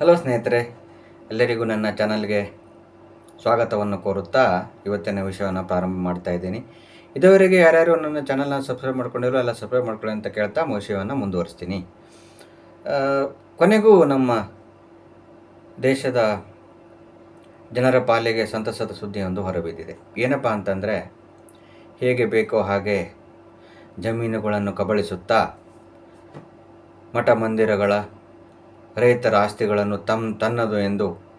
Hello ಸ್ನೇಹಿತರೆ, ಎಲ್ಲರಿಗೂ ನನ್ನ ಚಾನಲ್ಗೆ ಸ್ವಾಗತವನ್ನು ಕೋರುತ್ತಾ ಇವತ್ತಿನ ವಿಷಯವನ್ನು ಪ್ರಾರಂಭ ಮಾಡ್ತಾ ಇದ್ದೀನಿ. ಇದುವರೆಗೆ ಯಾರ್ಯಾರು ನನ್ನ ಚಾನಲ್ನ ಸಬ್ಸ್ಕ್ರೈಬ್ ಮಾಡ್ಕೊಂಡಿರೋ, ಎಲ್ಲ ಸಬ್ಸ್ಕ್ರೈಬ್ ಮಾಡ್ಕೊಳ್ಳಿ ಅಂತ ಕೇಳ್ತಾ ವಿಷಯವನ್ನು ಮುಂದುವರಿಸ್ತೀನಿ. ಕೊನೆಗೂ ನಮ್ಮ ದೇಶದ ಜನರ ಪಾಲಿಗೆ ಸಂತಸದ ಸುದ್ದಿಯೊಂದು ಹೊರಬಿದ್ದಿದೆ. ಏನಪ್ಪ ಅಂತಂದರೆ, ಹೇಗೆ ಬೇಕೋ ಹಾಗೆ ಜಮೀನುಗಳನ್ನು ಕಬಳಿಸುತ್ತಾ ಮಠ ಮಂದಿರಗಳ ರೈತರ ಆಸ್ತಿಗಳನ್ನು ತಮ್ಮ ತನ್ನದು ಎಂದು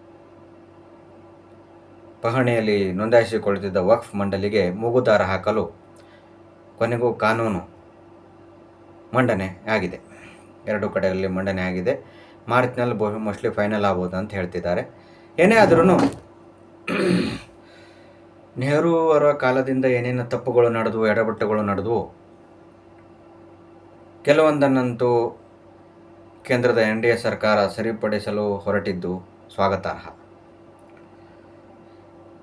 ಪಹಣಿಯಲ್ಲಿ ನೋಂದಾಯಿಸಿಕೊಳ್ಳುತ್ತಿದ್ದ ವಕ್ಫ್ ಮಂಡಳಿಗೆ ಮೂಗುದಾರ ಹಾಕಲು ಕೊನೆಗೂ ಕಾನೂನು ಮಂಡನೆ ಆಗಿದೆ. ಎರಡು ಕಡೆಯಲ್ಲಿ ಮಂಡನೆ ಆಗಿದೆ. ಮಾರ್ಚ್ನಲ್ಲಿ ಬಹು, ಮೋಸ್ಟ್ಲಿ ಫೈನಲ್ ಆಗ್ಬೋದು ಅಂತ ಹೇಳ್ತಿದ್ದಾರೆ. ಏನೇ ಆದ್ರೂ ನೆಹರು ಅವರ ಕಾಲದಿಂದ ಏನೇನು ತಪ್ಪುಗಳು ನಡೆದವು, ಎಡಬಟ್ಟುಗಳು ನಡೆದವು, ಕೆಲವೊಂದನ್ನಂತೂ ಕೇಂದ್ರದ ಎನ್ ಡಿ ಎ ಸರ್ಕಾರ ಸರಿಪಡಿಸಲು ಹೊರಟಿದ್ದು ಸ್ವಾಗತಾರ್ಹ.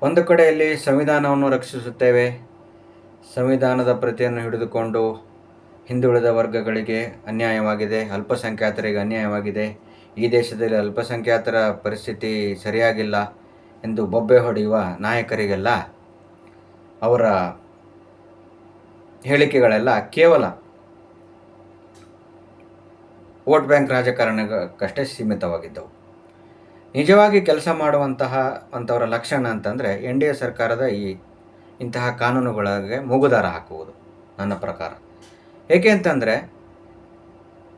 ಒಂದು ಕಡೆಯಲ್ಲಿ ಸಂವಿಧಾನವನ್ನು ರಕ್ಷಿಸುತ್ತೇವೆ, ಸಂವಿಧಾನದ ಪ್ರತಿಯನ್ನು ಹಿಡಿದುಕೊಂಡು ಹಿಂದುಳಿದ ವರ್ಗಗಳಿಗೆ ಅನ್ಯಾಯವಾಗಿದೆ, ಅಲ್ಪಸಂಖ್ಯಾತರಿಗೆ ಅನ್ಯಾಯವಾಗಿದೆ, ಈ ದೇಶದಲ್ಲಿ ಅಲ್ಪಸಂಖ್ಯಾತರ ಪರಿಸ್ಥಿತಿ ಸರಿಯಾಗಿಲ್ಲ ಎಂದು ಬೊಬ್ಬೆ ಹೊಡೆಯುವ ನಾಯಕರಿಗೆಲ್ಲ ಅವರ ಹೇಳಿಕೆಗಳೆಲ್ಲ ಕೇವಲ ವೋಟ್ ಬ್ಯಾಂಕ್ ರಾಜಕಾರಣಕ್ಕಷ್ಟೇ ಸೀಮಿತವಾಗಿದ್ದವು. ನಿಜವಾಗಿ ಕೆಲಸ ಮಾಡುವಂತಹ ಅಂಥವರ ಲಕ್ಷಣ ಅಂತಂದರೆ ಎನ್ ಡಿ ಎ ಸರ್ಕಾರದ ಈ ಇಂತಹ ಕಾನೂನುಗಳಿಗೆ ಮೂಗುದಾರ ಹಾಕುವುದು ನನ್ನ ಪ್ರಕಾರ. ಏಕೆ ಅಂತಂದರೆ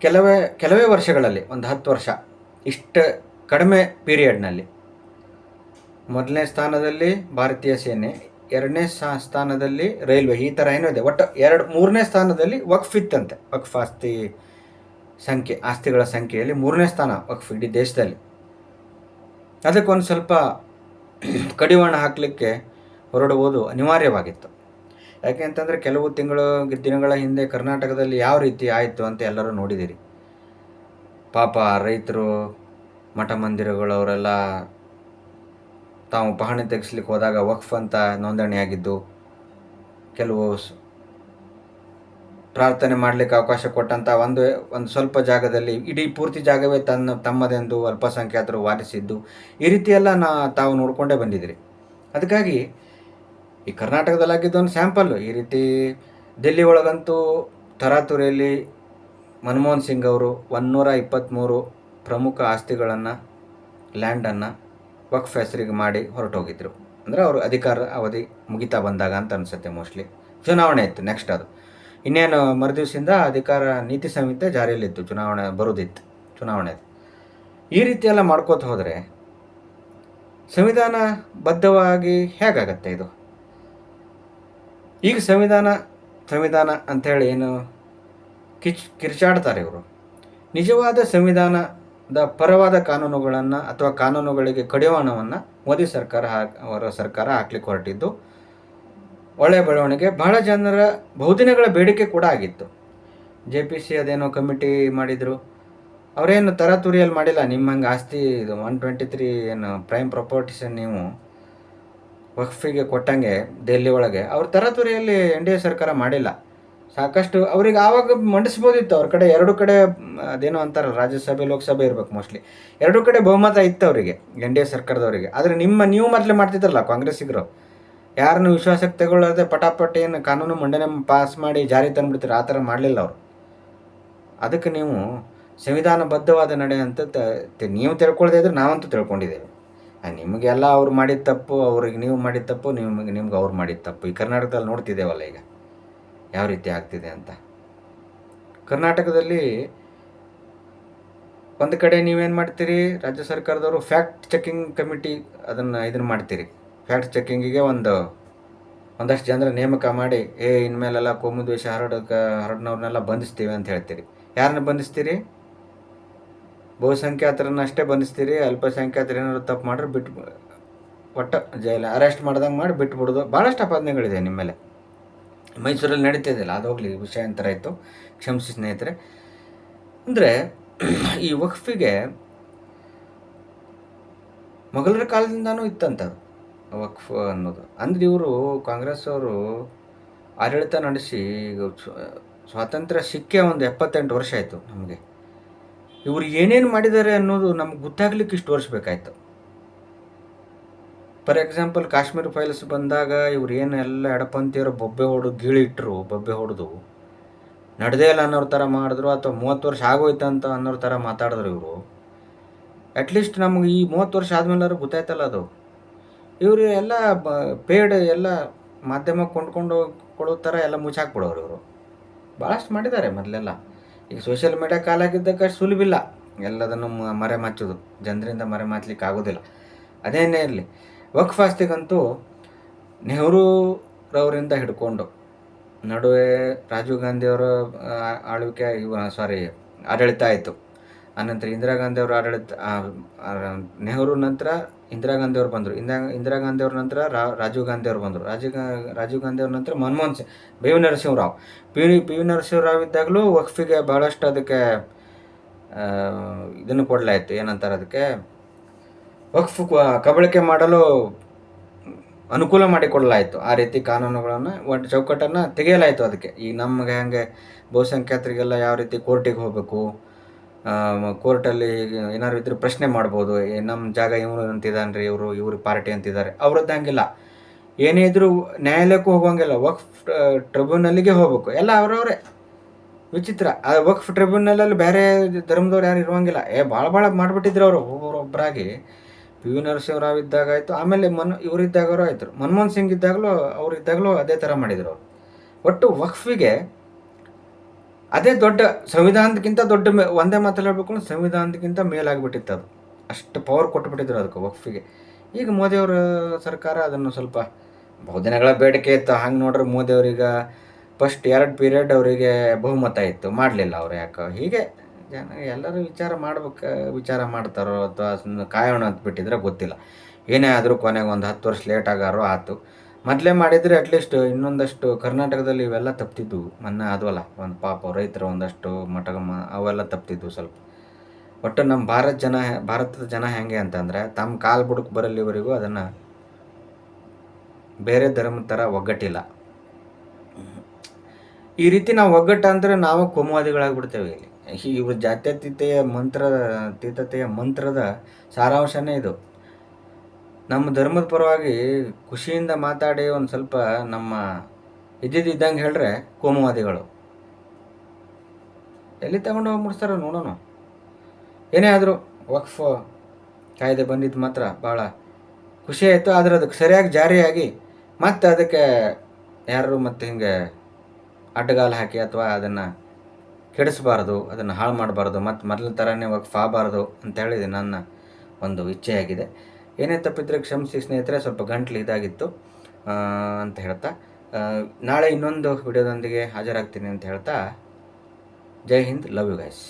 ಕೆಲವೇ ಕೆಲವೇ ವರ್ಷಗಳಲ್ಲಿ, ಒಂದು ಹತ್ತು ವರ್ಷ, ಇಷ್ಟು ಕಡಿಮೆ ಪೀರಿಯಡ್ನಲ್ಲಿ ಮೊದಲನೇ ಸ್ಥಾನದಲ್ಲಿ ಭಾರತೀಯ ಸೇನೆ, ಎರಡನೇ ಸ್ಥಾ ಸ್ಥಾನದಲ್ಲಿ ರೈಲ್ವೆ, ಈ ಥರ ಏನೂ ಇದೆ. ಒಟ್ಟು ಎರಡು, ಮೂರನೇ ಸ್ಥಾನದಲ್ಲಿ ವಕ್ಫ್ ಇತ್ತಂತೆ. ವಕ್ಫ್ ಆಸ್ತಿ ಸಂಖ್ಯೆ, ಆಸ್ತಿಗಳ ಸಂಖ್ಯೆಯಲ್ಲಿ ಮೂರನೇ ಸ್ಥಾನ ವಕ್ಫ್ ಇಡೀ ದೇಶದಲ್ಲಿ. ಅದಕ್ಕೊಂದು ಸ್ವಲ್ಪ ಕಡಿವಾಣ ಹಾಕಲಿಕ್ಕೆ ಹೊರಡುವುದು ಅನಿವಾರ್ಯವಾಗಿತ್ತು. ಯಾಕೆ ಅಂತಂದರೆ ಕೆಲವು ತಿಂಗಳು, ದಿನಗಳ ಹಿಂದೆ ಕರ್ನಾಟಕದಲ್ಲಿ ಯಾವ ರೀತಿ ಆಯಿತು ಅಂತ ಎಲ್ಲರೂ ನೋಡಿದ್ದೀರಿ ಪಾಪ ರೈತರು, ಮಠ ಮಂದಿರಗಳವರೆಲ್ಲ ತಾವು ಪಹಣಿ ತೆಗೆಸ್ಲಿಕ್ಕೆ ಹೋದಾಗ ವಕ್ಫ್ ಅಂತ ನೋಂದಣಿಯಾಗಿದ್ದು, ಕೆಲವು ಪ್ರಾರ್ಥನೆ ಮಾಡಲಿಕ್ಕೆ ಅವಕಾಶ ಕೊಟ್ಟಂಥ ಒಂದು ಒಂದು ಸ್ವಲ್ಪ ಜಾಗದಲ್ಲಿ, ಇಡೀ ಪೂರ್ತಿ ಜಾಗವೇ ತನ್ನ, ತಮ್ಮದೆಂದು ಅಲ್ಪಸಂಖ್ಯಾತರು ವಾದಿಸಿದ್ದು, ಈ ರೀತಿಯೆಲ್ಲ ನಾ, ತಾವು ನೋಡಿಕೊಂಡೇ ಬಂದಿದ್ದೀರಿ ಅದಕ್ಕಾಗಿ ಈ ಕರ್ನಾಟಕದಲ್ಲಾಗಿದ್ದು ಒಂದು ಸ್ಯಾಂಪಲ್ಲು, ಈ ರೀತಿ ದಿಲ್ಲಿ ಒಳಗಂತೂ ತರಾತುರಿಯಲ್ಲಿ ಮನಮೋಹನ್ ಸಿಂಗ್ ಅವರು ಒನ್ನೂರ ಇಪ್ಪತ್ತ್ಮೂರು ಪ್ರಮುಖ ಆಸ್ತಿಗಳನ್ನು, ಲ್ಯಾಂಡನ್ನು ವಕ್ಫ್ ಹೆಸರಿಗೆ ಮಾಡಿ ಹೊರಟೋಗಿದ್ದರು ಅಂದರೆ ಅವರು ಅಧಿಕಾರ ಅವಧಿ ಮುಗಿತಾ ಬಂದಾಗ ಅಂತ ಅನಿಸುತ್ತೆ ಮೋಸ್ಟ್ಲಿ. ಚುನಾವಣೆ ಇತ್ತು ನೆಕ್ಸ್ಟ್ ಅದು. ಇನ್ನೇನು ಮರುದಿವಸದಿಂದ ಅಧಿಕಾರ ನೀತಿ ಸಂಹಿತೆ ಜಾರಿಯಲ್ಲಿತ್ತು, ಚುನಾವಣೆ ಬರೋದಿತ್ತು ಚುನಾವಣೆ ಈ ರೀತಿ ಎಲ್ಲ ಮಾಡ್ಕೋತ ಹೋದರೆ ಸಂವಿಧಾನ ಬದ್ಧವಾಗಿ ಹೇಗಾಗತ್ತೆ ಇದು? ಈಗ ಸಂವಿಧಾನ ಸಂವಿಧಾನ ಅಂಥೇಳಿ ಏನು ಕಿಚ್, ಕಿರ್ಚಾಡ್ತಾರೆ ಇವರು. ನಿಜವಾದ ಸಂವಿಧಾನದ ಪರವಾದ ಕಾನೂನುಗಳನ್ನು ಅಥವಾ ಕಾನೂನುಗಳಿಗೆ ಕಡಿವಾಣವನ್ನು ಮೋದಿ ಸರ್ಕಾರ ಹಾಕ್, ಅವರ ಸರ್ಕಾರ ಹಾಕ್ಲಿಕ್ಕೆ ಹೊರಟಿದ್ದು ಒಳ್ಳೆಯ ಬೆಳವಣಿಗೆ. ಬಹಳ ಜನರ ಬಹುದಿನಗಳ ಬೇಡಿಕೆ ಕೂಡ ಆಗಿತ್ತು. ಜೆ ಪಿ ಸಿ ಅದೇನೋ ಕಮಿಟಿ ಮಾಡಿದರು. ಅವರೇನು ತರಾತುರಿಯಲ್ಲಿ ಮಾಡಿಲ್ಲ. ನಿಮ್ಮ ಹಂಗೆ ಆಸ್ತಿ ಇದು ಒನ್ ಟ್ವೆಂಟಿ ತ್ರೀ ಏನು ಪ್ರೈಮ್ ಪ್ರಾಪರ್ಟೀಸ್ ನೀವು ವಕ್ಫಿಗೆ ಕೊಟ್ಟಂಗೆ ದೆಹಲಿ ಒಳಗೆ, ಅವ್ರ ತರಾತುರಿಯಲ್ಲಿ ಎನ್ ಡಿ ಎ ಸರ್ಕಾರ ಮಾಡಿಲ್ಲ. ಸಾಕಷ್ಟು ಅವ್ರಿಗೆ ಆವಾಗ ಮಂಡಿಸ್ಬೋದಿತ್ತು. ಅವ್ರ ಕಡೆ ಎರಡು ಕಡೆ ಅದೇನೋ ಅಂತಾರಲ್ಲ, ರಾಜ್ಯಸಭೆ, ಲೋಕಸಭೆ ಇರಬೇಕು ಮೋಸ್ಟ್ಲಿ. ಎರಡು ಕಡೆ ಬಹುಮತ ಇತ್ತು ಅವರಿಗೆ, ಎನ್ ಡಿ ಎ ಸರ್ಕಾರದವರಿಗೆ. ಆದರೆ ನಿಮ್ಮ ನೀವು ಮೊದಲೇ ಮಾಡ್ತಿದ್ರಲ್ಲ ಕಾಂಗ್ರೆಸ್ಸಿಗರು. ಯಾರನ್ನು ವಿಶ್ವಾಸಕ್ಕೆ ತಗೊಳ್ಳದೆ ಪಟಾಪಟ್ ಏನು ಕಾನೂನು ಮಂಡನೆ ಪಾಸ್ ಮಾಡಿ ಜಾರಿ ತಂದುಬಿಡ್ತೀರ ಆ ಥರ ಮಾಡಲಿಲ್ಲ ಅವರು. ಅದಕ್ಕೆ ನೀವು ಸಂವಿಧಾನಬದ್ಧವಾದ ನಡೆ ಅಂತ ನೀವು ತಿಳ್ಕೊಳ್ದೇ ಇದ್ರೆ ನಾವಂತೂ ತಿಳ್ಕೊಂಡಿದ್ದೇವೆ. ನಿಮಗೆಲ್ಲ ಅವ್ರು ಮಾಡಿದ ತಪ್ಪು, ಅವ್ರಿಗೆ ನೀವು ಮಾಡಿದ ತಪ್ಪು, ನಿಮಗೆ, ನಿಮ್ಗೆ ಅವ್ರು ಮಾಡಿದ ತಪ್ಪು. ಈ ಕರ್ನಾಟಕದಲ್ಲಿ ನೋಡ್ತಿದ್ದೇವಲ್ಲ ಈಗ. ಯಾವ ರೀತಿ ಆಗ್ತಿದೆ ಅಂತ. ಕರ್ನಾಟಕದಲ್ಲಿ ಒಂದು ಕಡೆ ನೀವೇನು ಮಾಡ್ತೀರಿ? ರಾಜ್ಯ ಸರ್ಕಾರದವರು ಫ್ಯಾಕ್ಟ್ ಚೆಕಿಂಗ್ ಕಮಿಟಿ ಅದನ್ನು ಇದನ್ನು ಮಾಡ್ತೀರಿ. ಫ್ಯಾಕ್ಟ್ ಚೆಕ್ಕಿಂಗಿಗೆ ಒಂದು, ಒಂದಷ್ಟು ಜನರ ನೇಮಕ ಮಾಡಿ, ಏ, ಇನ್ಮೇಲೆಲ್ಲ ಕೋಮು ದ್ವೇಷ ಹರಡೋಕೆ ಹರಡ್ನವ್ರನ್ನೆಲ್ಲ ಬಂಧಿಸ್ತೀವಿ ಅಂತ ಹೇಳ್ತೀರಿ. ಯಾರನ್ನ ಬಂಧಿಸ್ತೀರಿ? ಬಹುಸಂಖ್ಯಾತರನ್ನ ಅಷ್ಟೇ ಬಂಧಿಸ್ತೀರಿ, ಅಲ್ಪಸಂಖ್ಯಾತರು ಏನಾದ್ರು ತಪ್ಪು ಮಾಡ್ರೆ ಬಿಟ್ಟು ಒಟ್ಟು ಜೈಲ, ಅರೆಸ್ಟ್ ಮಾಡ್ದಂಗೆ ಮಾಡಿ ಬಿಟ್ಬಿಡೋದು. ಭಾಳಷ್ಟು ಅಪಾದನೆಗಳಿದೆ ನಿಮ್ಮ ಮೇಲೆ. ಮೈಸೂರಲ್ಲಿ ನಡೀತಿದ್ದಿಲ್ಲ ಅದು ಹೋಗ್ಲಿ ವಿಷಯ ಅಂತರ ಇತ್ತು. ಕ್ಷಮಿಸಿ ಸ್ನೇಹಿತರೆ. ಅಂದರೆ, ಈ ವಕ್ಫಿಗೆ ಮೊಘಲರ ಕಾಲದಿಂದನೂ ಇತ್ತಂತದು. ವಕ್ಫ್ ಅನ್ನೋದು. ಅಂದ್ರೆ ಇವರು ಕಾಂಗ್ರೆಸ್ ಅವರು ಆಡಳಿತ ನಡೆಸಿ ಈಗ ಸ್ವಾತಂತ್ರ್ಯ ಸಿಕ್ಕೇ ಒಂದು ಎಪ್ಪತ್ತೆಂಟು ವರ್ಷ ಆಯಿತು ನಮಗೆ. ಇವರು ಏನೇನು ಮಾಡಿದ್ದಾರೆ ಅನ್ನೋದು ನಮ್ಗೆ ಗೊತ್ತಾಗ್ಲಿಕ್ಕೆ ಇಷ್ಟು ವರ್ಷ ಬೇಕಾಯ್ತು. ಫಾರ್ ಎಕ್ಸಾಂಪಲ್ ಕಾಶ್ಮೀರ್ ಫೈಲ್ಸ್ ಬಂದಾಗ ಇವ್ರು ಎಲ್ಲ ಎಡಪಂಥಿಯರು ಬೊಬ್ಬೆ ಹೊಡೆದು ಗೀಳಿಟ್ರು ಬೊಬ್ಬೆ ಹೊಡೆದು. ನಡೆದೇ ಇಲ್ಲ ಅನ್ನೋರ ಥರ ಮಾಡಿದ್ರು, ಅಥವಾ ಮೂವತ್ತು ವರ್ಷ ಆಗೋಯ್ತು ಅಂತ ಅನ್ನೋರ ಥರ ಮಾತಾಡಿದ್ರು ಇವರು. ಅಟ್ಲೀಸ್ಟ್ ನಮ್ಗೆ ಈ ಮೂವತ್ತು ವರ್ಷ ಆದಮೇಲೆ ಗೊತ್ತಾಯ್ತಲ್ಲ ಅದು. ಇವರು ಎಲ್ಲ ಬ ಪೇಡ್ ಎಲ್ಲ ಮಾಧ್ಯಮ ಕೊಂಡ್ಕೊಂಡು ಕೊಡೋ ಥರ ಎಲ್ಲ ಮುಚ್ಚಾಕ್ಬಿಡೋರು ಇವರು. ಭಾಳಷ್ಟು ಮಾಡಿದ್ದಾರೆ ಮೊದಲೆಲ್ಲ. ಈಗ ಸೋಷಿಯಲ್ ಮೀಡಿಯಾ ಕಾಲಾಗಿದ್ದಕ್ಕೆ ಅಷ್ಟು ಸುಲಭಿಲ್ಲ ಎಲ್ಲದನ್ನು ಮರೆ ಮಚ್ಚೋದು ಜನರಿಂದ ಮರೆ ಮಾಚಲಿಕ್ಕೆ ಆಗೋದಿಲ್ಲ. ಅದೇನೇ ಇರಲಿ. ವಕ್ಫ್ ಆಸ್ತಿಗಂತೂ ನೆಹರೂರವರಿಂದ ಹಿಡ್ಕೊಂಡು ನಡುವೆ ರಾಜೀವ್ ಗಾಂಧಿಯವರ ಆಳ್ವಿಕೆ ಸಾರಿ ಆಡಳಿತ ಆಯಿತು. ಆನಂತರ ಇಂದಿರಾ ಗಾಂಧಿಯವರ ಆಡಳಿತ ನೆಹರು ನಂತರ ಇಂದಿರಾ ಗಾಂಧಿಯವ್ರು ಬಂದರು. ಇಂದಿರಾ ಇಂದಿರಾ ಗಾಂಧಿಯವ್ರ ನಂತರ ರಾಜೀವ್ ಗಾಂಧಿ ಗಾಂಧಿಯವ್ರು ಬಂದರು. ರಾಜೀವ್ ರಾಜೀವ್ ಗಾಂಧಿಯವ್ರ ನಂತರ Manmohan Singh, B V Narasimharao P V P V Narasimharao ಇದ್ದಾಗಲೂ ವಕ್ಫಿಗೆ ಭಾಳಷ್ಟು ಅದಕ್ಕೆ ಇದನ್ನು ಕೊಡಲಾಯಿತು. ಏನಂತಾರೆ ಅದಕ್ಕೆ, ವಕ್ಫ್ ಕಬಳಿಕೆ ಮಾಡಲು ಅನುಕೂಲ ಮಾಡಿಕೊಡಲಾಯಿತು ಆ ರೀತಿ ಕಾನೂನುಗಳನ್ನು ಒಟ್ಟು ಚೌಕಟ್ಟನ್ನು ತೆಗೆಯಲಾಯಿತು ಅದಕ್ಕೆ. ಈಗ ನಮಗೆ ಹೆಂಗೆ ಬಹುಸಂಖ್ಯಾತರಿಗೆಲ್ಲ ಯಾವ ರೀತಿ ಕೋರ್ಟಿಗೆ ಹೋಗಬೇಕು ಕೋರ್ಟಲ್ಲಿ ಏನಾದ್ರು ಇದ್ರೆ ಪ್ರಶ್ನೆ ಮಾಡ್ಬೋದು. ನಮ್ಮ ಜಾಗ ಇವರು ಅಂತಿದ್ದಾನೆ ರೀ ಇವರು, ಇವ್ರ ಪಾರ್ಟಿ ಅಂತಿದ್ದಾರೆ. ಅವ್ರದ್ದು ಹಂಗಿಲ್ಲ. ಏನೇ ಇದ್ರೂ ನ್ಯಾಯಾಲಯಕ್ಕೂ ಹೋಗೋಂಗಿಲ್ಲ ವಕ್ಫ್ ಟ್ರಿಬ್ಯುನಲ್ಲಿಗೆ ಹೋಗ್ಬೇಕು. ಎಲ್ಲ ಅವರವರೇ. ವಿಚಿತ್ರ. ಆ ವಕ್ಫ್ ಟ್ರಿಬ್ಯುನಲಲ್ಲಿ ಬೇರೆ ಧರ್ಮದವ್ರು ಯಾರು ಇರುವಂಗಿಲ್ಲ. ಏ, ಭಾಳ ಭಾಳ ಮಾಡಿಬಿಟ್ಟಿದ್ರು ಅವರು, ಒಬ್ಬೊಬ್ಬರಾಗಿ. ಪಿ ವಿ ನರಸಿಂಹರಾವ್ ಇದ್ದಾಗ ಆಯಿತು. ಆಮೇಲೆ ಮನ್ ಇವ್ರು ಇದ್ದಾಗರೂ ಆಯಿತು. ಮನಮೋಹನ್ ಸಿಂಗ್ ಇದ್ದಾಗಲೂ ಅವ್ರು ಇದ್ದಾಗಲೂ ಅದೇ ಥರ ಮಾಡಿದ್ರು ಅವರು. ಒಟ್ಟು ವಕ್ಫಿಗೆ ಅದೇ ದೊಡ್ಡ ಸಂವಿಧಾನದಕ್ಕಿಂತ ದೊಡ್ಡ ಮೇ, ಒಂದೇ ಮಾತಲ್ಲಿ ಹೇಳ್ಬೇಕು ಸಂವಿಧಾನಕ್ಕಿಂತ ಮೇಲಾಗಿಬಿಟ್ಟಿತ್ತು ಅದು. ಅಷ್ಟು ಪವರ್ ಕೊಟ್ಬಿಟ್ಟಿದ್ರು ಅದಕ್ಕೆ ವಕ್ಫಿಗೆ. ಈಗ ಮೋದಿಯವರ ಸರ್ಕಾರ ಅದನ್ನು ಸ್ವಲ್ಪ ಬಹುದಿನಗಳ ಬೇಡಿಕೆ ಇತ್ತು. ಹಂಗೆ ನೋಡ್ರೆ ಮೋದಿಯವ್ರೀಗ ಫಸ್ಟ್ ಎರಡು ಪೀರಿಯಡ್ ಅವರಿಗೆ ಬಹುಮತ ಇತ್ತು. ಮಾಡಲಿಲ್ಲ ಅವ್ರು ಯಾಕೆ. ಹೀಗೆ ಜನ ಎಲ್ಲರೂ ವಿಚಾರ ಮಾಡ್ಬೇಕು, ವಿಚಾರ ಮಾಡ್ತಾರೋ ಅಥವಾ ಕಾಯೋಣ ಅಂತ ಬಿಟ್ಟಿದ್ರೆ ಗೊತ್ತಿಲ್ಲ. ಏನೇ ಆದರೂ ಕೊನೆಗೆ ಒಂದು ಹತ್ತು ವರ್ಷ ಲೇಟ್ ಆಗಾರೋ ಆಯ್ತು ಮೊದಲೇ ಮಾಡಿದರೆ ಅಟ್ಲೀಸ್ಟ್ ಇನ್ನೊಂದಷ್ಟು ಕರ್ನಾಟಕದಲ್ಲಿ ಇವೆಲ್ಲ ತಪ್ತಿದ್ವು. ಮೊನ್ನೆ ಅದವಲ್ಲ ಒಂದು ಪಾಪ ರೈತರು ಒಂದಷ್ಟು ಮಟಗಮ್ಮ ಅವೆಲ್ಲ ತಪ್ತಿದ್ವು ಸ್ವಲ್ಪ. ಒಟ್ಟು ನಮ್ಮ ಭಾರತ ಜನ ಭಾರತದ ಜನ ಹೆಂಗೆ ಅಂತಂದರೆ ತಮ್ಮ ಕಾಲು ಬುಡಕ್ಕೆ ಬರಲ್ಲಿವರೆಗೂ ಅದನ್ನು ಬೇರೆ ಧರ್ಮದ ಥರ ಒಗ್ಗಟ್ಟಿಲ್ಲ. ಈ ರೀತಿ ನಾವು ಒಗ್ಗಟ್ಟು ಅಂದರೆ ನಾವು ಕೋಮುವಾದಿಗಳಾಗ್ಬಿಡ್ತೇವೆ ಇಲ್ಲಿ. ಇವ್ರ ಜಾತ್ಯತೀತೆಯ ಮಂತ್ರ ತೀತತೆಯ ಮಂತ್ರದ ಸಾರಾಂಶನೇ ಇದು. ನಮ್ಮ ಧರ್ಮದ ಪರವಾಗಿ ಖುಷಿಯಿಂದ ಮಾತಾಡಿ ಒಂದು ಸ್ವಲ್ಪ ನಮ್ಮ ಇದ್ದಿದ್ದಂಗೆ ಹೇಳ್ರೆ ಕೋಮುವಾದಿಗಳು. ಎಲ್ಲಿ ತಗೊಂಡು ಹೋಗಿ ಮುಡಿಸ್ತಾರ ನೋಡೋಣ. ಏನೇ ಆದರೂ ವಕ್ಫ್ ಕಾಯ್ದೆ ಬಂದಿದ್ದು ಮಾತ್ರ ಭಾಳ ಖುಷಿ ಆಯಿತು. ಆದರೆ ಅದಕ್ಕೆ ಸರಿಯಾಗಿ ಜಾರಿಯಾಗಿ ಮತ್ತೆ ಅದಕ್ಕೆ ಯಾರು ಮತ್ತೆ ಹಿಂಗೆ ಅಡ್ಡಗಾಲು ಹಾಕಿ ಅಥವಾ ಅದನ್ನು ಕೆಡಿಸಬಾರ್ದು, ಅದನ್ನು ಹಾಳು ಮಾಡಬಾರ್ದು, ಮತ್ತು ಮೊದಲ ಥರನೇ ವಕ್ಫ್ ಆಗಬಾರ್ದು ಅಂತ ಹೇಳಿದೆ ನನ್ನ ಒಂದು ಇಚ್ಛೆಯಾಗಿದೆ. ಏನೇ ತಪ್ಪಿದ್ರೆ ಕ್ಷಮಿಸಿ ಸ್ನೇಹಿತರೆ, ಸ್ವಲ್ಪ ಗಂಟ್ಲು ಇದಾಗಿತ್ತು ಅಂತ ಹೇಳ್ತಾ ನಾಳೆ ಇನ್ನೊಂದು ವಿಡಿಯೋದೊಂದಿಗೆ ಹಾಜರಾಗ್ತೀನಿ ಅಂತ ಹೇಳ್ತಾ, ಜೈ ಹಿಂದ್, ಲವ್ ಯು ಗೈಸ್